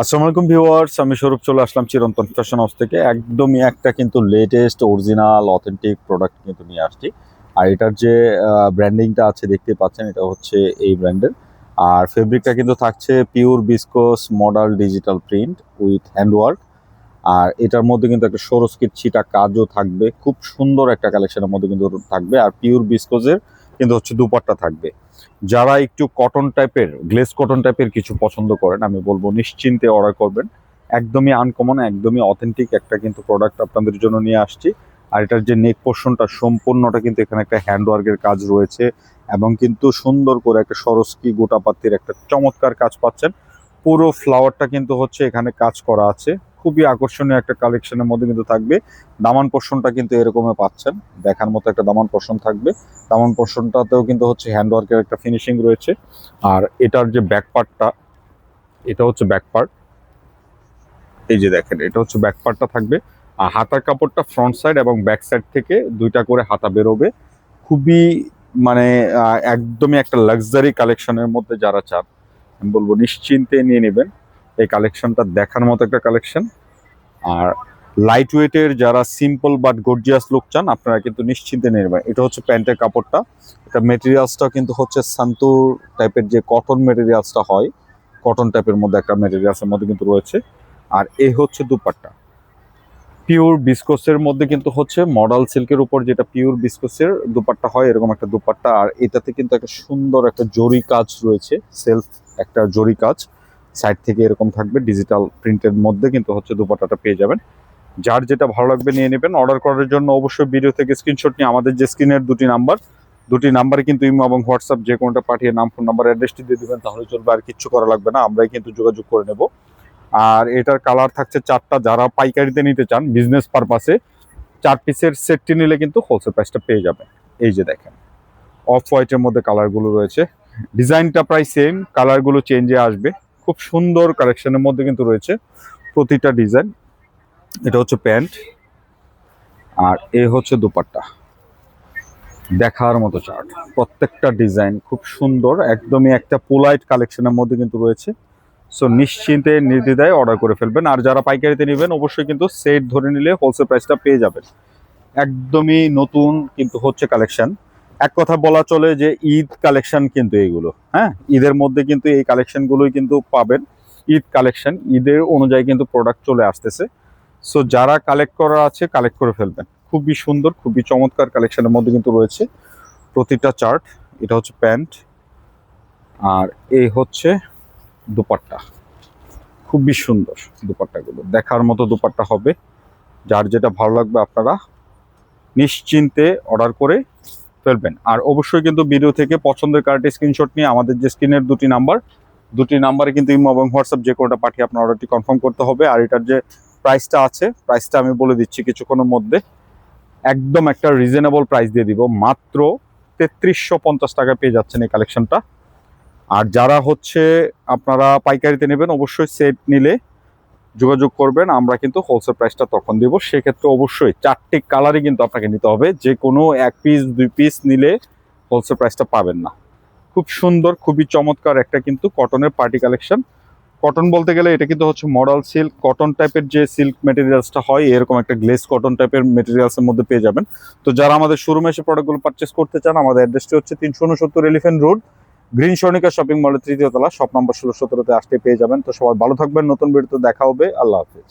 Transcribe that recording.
আসসালামু আলাইকুম ভিউয়ার্স, আমি স্বরূপ চলে আসলাম চিরন্তন ফ্যাশন হাউস থেকে। একদমই একটা কিন্তু লেটেস্ট অরিজিনাল অথেন্টিক প্রোডাক্ট কিন্তু নিয়ে আসছি। আর এটার যে ব্র্যান্ডিংটা আছে, দেখতে পাচ্ছেন, এটা হচ্ছে এই ব্র্যান্ডের আর ফেব্রিকটা কিন্তু থাকছে pure viscose modal digital print with handwork আর এটার মধ্যে কিন্তু একটা সরস্কির ছিটা কাজও থাকবে। খুব সুন্দর একটা কালেকশনের মধ্যে কিন্তু থাকবে। আর পিওর বিসকোজের কিন্তু হচ্ছে দুপাট্টা থাকবে। যারা একটু কটন টাইপের গ্লেস কটন টাইপের কিছু পছন্দ করেন, আমি বলব নিশ্চিন্তে অর্ডার করবেন। একদমই আনকমন একদমই অথেন্টিক একটা কিন্তু প্রোডাক্ট আপনাদের জন্য নিয়ে আসছি। আর এটার যে নেক পোর্শনটা সম্পূর্ণটা কিন্তু এখানে একটা হ্যান্ডওয়ার্কের কাজ রয়েছে এবং কিন্তু সুন্দর করে একটা সরস্কি গোটাপাতির একটা চমৎকার কাজ পাচ্ছেন। পুরো ফ্লাওয়ারটা কিন্তু হচ্ছে এখানে কাজ করা আছে। খুবই আকর্ষণীয় একটা কালেকশনের মধ্যে কিন্তু থাকবে। দামান পোর্শনটা কিন্তু এরকমই পাচ্ছেন। দেখার মতো একটা দামান পোর্শন থাকবে। দামান পোর্শনটাতেও কিন্তু হচ্ছে হ্যান্ডওয়ার্কের একটা ফিনিশিং রয়েছে। আর এটার যে ব্যাক পার্টটা এটা হচ্ছে ব্যাক পার্ট এই যে দেখেন, এটা হচ্ছে ব্যাক পার্টটা থাকবে। আর হাতার কাপড়টা ফ্রন্ট সাইড এবং ব্যাক সাইড থেকে দুইটা করে হাতা বেরোবে। খুবই মানে একদমই একটা লাক্সারি কালেকশনের মধ্যে যারা চান আমি বলব নিশ্চিন্তে নিয়ে নেবেন। এই কালেকশনটা দেখার মতো একটা কালেকশন আর লাইট ওয়েটের যারা সিম্পল বাট গর্জিয়াস লুক চান, আপনারা কিন্তু নিশ্চিন্তে নিয়ে নেবেন। এটা হচ্ছে প্যান্টের কাপড়টা। এটা মেটেরিয়ালসটা কিন্তু হচ্ছে সান্তুর টাইপের যে কটন মেটেরিয়ালসটা হয় কটন টাইপের মধ্যে একটা মেটেরিয়ালসের মধ্যে কিন্তু রয়েছে। আর এই হচ্ছে দুপাট্টা। পিওর বিস্কোসের মধ্যে কিন্তু হচ্ছে মডাল সিল্কের উপর যেটা পিওর বিস্কোসের দুপাট্টা হয়, এরকম একটা দুপাট্টা। আর এটাতে কিন্তু একটা সুন্দর একটা জরি কাজ রয়েছে সেলফ একটা জরি কাজ। সাইড থেকে এরকম থাকবে ডিজিটাল প্রিন্টের মধ্যে কিন্তু হচ্ছে দুপাট্টাটা পেয়ে যাবেন। যার যেটা ভালো লাগবে নিয়ে নেবেন। অর্ডার করার জন্য অবশ্যই ভিডিও থেকে স্ক্রিনশট নিয়ে আমাদের যে স্ক্রিনের দুটি নাম্বার দুটি নাম্বারে কিন্তু ইমো এবং হোয়াটসঅ্যাপ যে কোনোটা পাঠিয়ে নাম ফোন নাম্বার অ্যাড্রেসটি দিয়ে দিবেন, তাহলে চলবে আর কিচ্ছু করা লাগবে না। আমরাই কিন্তু যোগাযোগ করে নেব। আর এটার কালার থাকছে চারটা। যারা পাইকারিতে নিতে চান বিজনেস পারপাসে চার পিসের সেটটি নিলে কিন্তু হোলসেল প্রাইসটা পেয়ে যাবে এই যে দেখেন অফ হোয়াইটের মধ্যে কালারগুলো রয়েছে। ডিজাইনটা প্রায় সেম কালারগুলো চেঞ্জে আসবে। খুব সুন্দর কালেকশনের মধ্যে কিন্তু রয়েছে প্রতিটা ডিজাইন এটা হচ্ছে প্যান্ট, আর এ হচ্ছে দুপাট্টা। দেখার মতো চার্ট প্রত্যেকটা ডিজাইন খুব সুন্দর, একদমই একটা পোলাইট কালেকশনের মধ্যে কিন্তু রয়েছে। সো নিশ্চিন্তে নির্দ্বিধায় অর্ডার করে ফেলবেন। আর যারা পাইকারিতে নেবেন, অবশ্যই কিন্তু সেট ধরে নিলে হোলসেল প্রাইসটা পেয়ে যাবেন। একদমই নতুন কিন্তু হচ্ছে কালেকশন এক কথা বলা চলে যে ঈদ কালেকশন কিন্তু এইগুলো হ্যাঁ? ঈদের মধ্যে কিন্তু এই কালেকশনগুলোই কিন্তু পাবেন। ঈদ কালেকশন ঈদের অনুযায়ী কিন্তু প্রোডাক্ট চলে আসতেছে। সো যারা কালেক্ট করা আছে কালেক্ট করে ফেলবেন। খুবই সুন্দর, খুবই চমৎকার কালেকশনের মধ্যে কিন্তু রয়েছে প্রতিটা চার্ট এটা হচ্ছে প্যান্ট, আর এই হচ্ছে দুপাট্টা। খুবই সুন্দর দুপাট্টাগুলো। দেখার মতো দুপাট্টা হবে। যার যেটা ভালো লাগবে আপনারা নিশ্চিন্তে অর্ডার করে ফেলবেন। আর অবশ্যই কিন্তু ভিডিও থেকে পছন্দের কার্ডটি স্ক্রিনশট নিয়ে আমাদের যে স্ক্রিনের দুটি নাম্বার দুটি নাম্বারে কিন্তু ইমো এবং হোয়াটসঅ্যাপ যে কোনোটা পাঠিয়ে আপনার অর্ডারটি কনফার্ম করতে হবে। আর এটার যে প্রাইসটা আছে প্রাইসটা আমি বলে দিচ্ছি কিছুক্ষণের মধ্যে। একদম একটা রিজনেবল প্রাইস দিয়ে দিব। মাত্র তেত্রিশশো পঞ্চাশ টাকা পেয়ে যাচ্ছেন এই কালেকশনটা আর যারা হচ্ছে আপনারা পাইকারিতে নেবেন, অবশ্যই সেট নিলে যোগাযোগ করবেন, আমরা কিন্তু হোলসেল প্রাইসটা তখন দিব। সেক্ষেত্রে অবশ্যই চারটি কালারই কিন্তু আপনাকে নিতে হবে। যে কোনো এক পিস দুই পিস নিলে হোলসেল প্রাইসটা পাবেন না। খুব সুন্দর, খুবই চমৎকার একটা কিন্তু কটনের পার্টি কালেকশন কটন বলতে গেলে এটা কিন্তু হচ্ছে মডাল সিল্ক কটন টাইপের যে সিল্ক মেটেরিয়ালসটা হয়, এরকম একটা গ্লেস কটন টাইপের মেটেরিয়ালসের মধ্যে পেয়ে যাবেন। তো যারা আমাদের শোরুমে এসে প্রোডাক্টগুলো পারচেস করতে চান, আমাদের অ্যাড্রেসটি হচ্ছে তিনশো উনসত্তর elephant road green Swarnika shopping মলের তৃতীয় তলা, শপ নম্বর ষোলো সতেরোতে আসতে পেয়ে যাবেন। তো সবাই ভালো থাকবেন, নতুন ভিডিওতে দেখা হবে। আল্লাহ হাফিজ।